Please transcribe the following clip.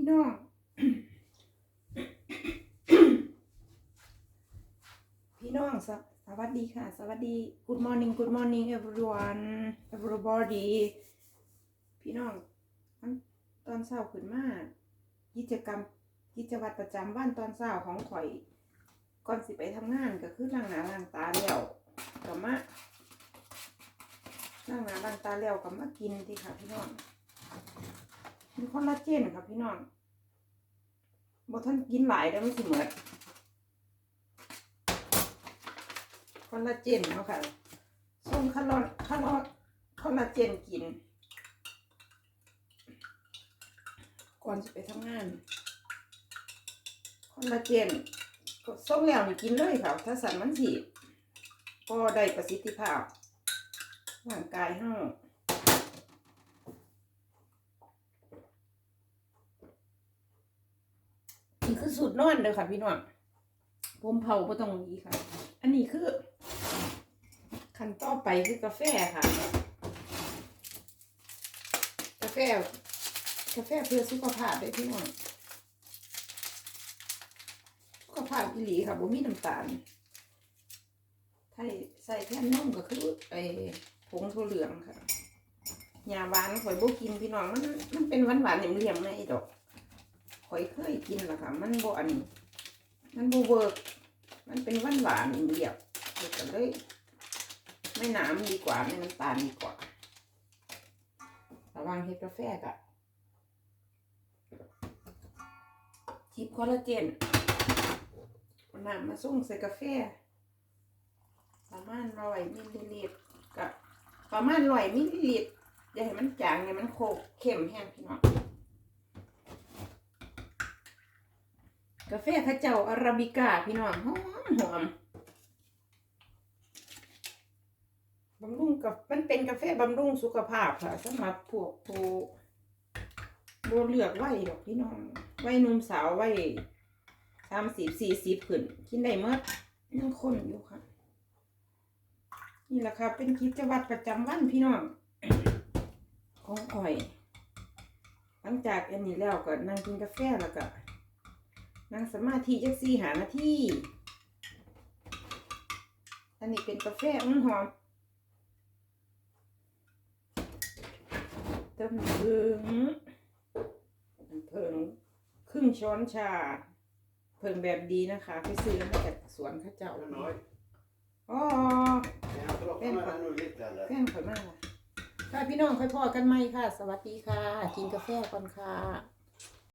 พี่น้อง พี่น้องสวสวัสดีค่ะ สวัสดี Good morning Good morning everyone everybody พี่น้องตอนเช้าขึ้นมากิจกรรมกิจวัตรประจำวันตอนเช้าของข่อย ก่อนสิไปทำงานก็คือล้างหน้าล้างตาแล้วก็มาล้างหน้าล้างตาแล้วก็มากินที่ค่ะพี่น้อง มีคอลลาเจนครับพี่น้องบ่ท่านกินหลายแล้วมันสิเหมือดคอลลาเจนเนาะค่ะส่งคาร์ลอนคาร์ลอนคอลลาเจนกิน ก่อนจะไปทำงานคอลลาเจนก็ส่งแล้วนี่กินเลยค่ะ ถ้าสันมันสิก็ได้ประสิทธิภาพร่างกายเฮา นี่คือสูตรนอนเด้อค่ะ พี่น้องผมเผาบ่ต้องมีค่ะ อันนี้คือขั้นต่อไปคือกาแฟค่ะ กาแฟกาแฟเพื่อสุขภาพเด้พี่น้องสุขภาพอีหลีค่ะบ่มีน้ำตาลไทยใส่แทนนมก็คือไอ้ผงถั่วเหลืองค่ะยาหวานข่อยบ่กินพี่น้องมันมันเป็นหวานหวานเหลี่ยมๆในดอก ข่อยเคยกินและค่ะ มันบ่อันนี้มันบ่เวิร์กมันเป็นหวานหวานๆเรียบๆเลยก็เลยไม่น้ำดีกว่าไม่น้ำตาลดีกว่าระวังเฮ็ดกาแฟกะจิบคอลลาเจนเอาน้ำมาส่งใส่กาแฟ ประมาณร้อยมิลลิลิตรกับประมาณร้อยมิลลิลิตรอย่าให้มันจางอย่ามันโคกเข้มแห้งพี่น้อง กาแฟข้าเจ้าอาราบิก้าพี่น้องหอมหอมบำรุงกับมันเป็นกาแฟบำรุงสุขภาพค่ะสำหรับพวกผู้โบเลือกไว้ดอกพี่น้องไว้นุ่มสาวไว้สามสิบสี่สิบขึ้นกินได้เมื่อยังคนอยู่ค่ะ นี่แหละค่ะ เป็นกิจวัตรประจำวันพี่น้องของข่อย หลังจากอันนี้แล้วก็นั่งกินกาแฟแล้วก็ นั่งสมาธิจักสี่หานาทีอันนี้เป็นกาแฟอื้อหอมเติมน้ำผึ้งน้ำผึ้งครึ่งช้อนชา เพิ่งแบบดีนะคะ ไปซื้อมาจากสวนเข้าเจ้าน้อยอ๋อ Ja, klockan är nog lite eller? แฟนข่อยมากค่ะค่ะพี่น้องค่อยพอกันไหมค่ะ สวัสดีค่ะ กินกาแฟก่อนค่ะ